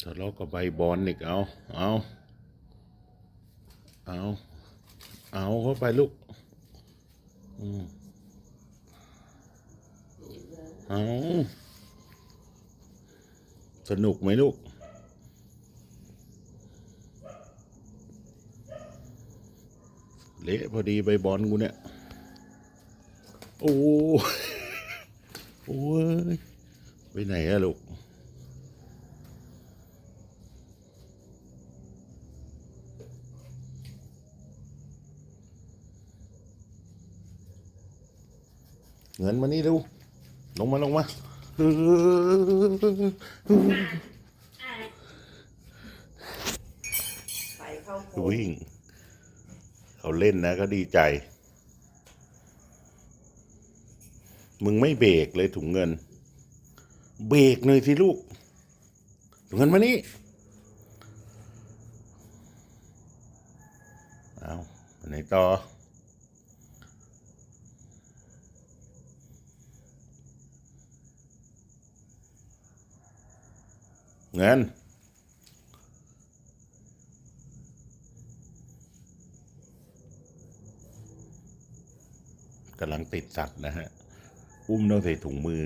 ทะเลาะกับใบบอลอีกเอา เอา เอา เอาเข้าไปลูก อืมเอาสนุกไหมลูก เละพอดีใบบอลกูเนี่ย โอ้โอ้ย ไปไหนอะลูก เงินมานี่ดูลงมาลงมาใส่เข้าโพดวิ่งเขาเล่นนะก็ดีใจ มึงไม่เบรกเลยถุงเงิน เบรกหน่อยสิลูกถุงเงินมานี่เอาไปไหนต่อ เงินกำลังติดสัตว์นะฮะ อุ้มต้องใส่ถุงมือ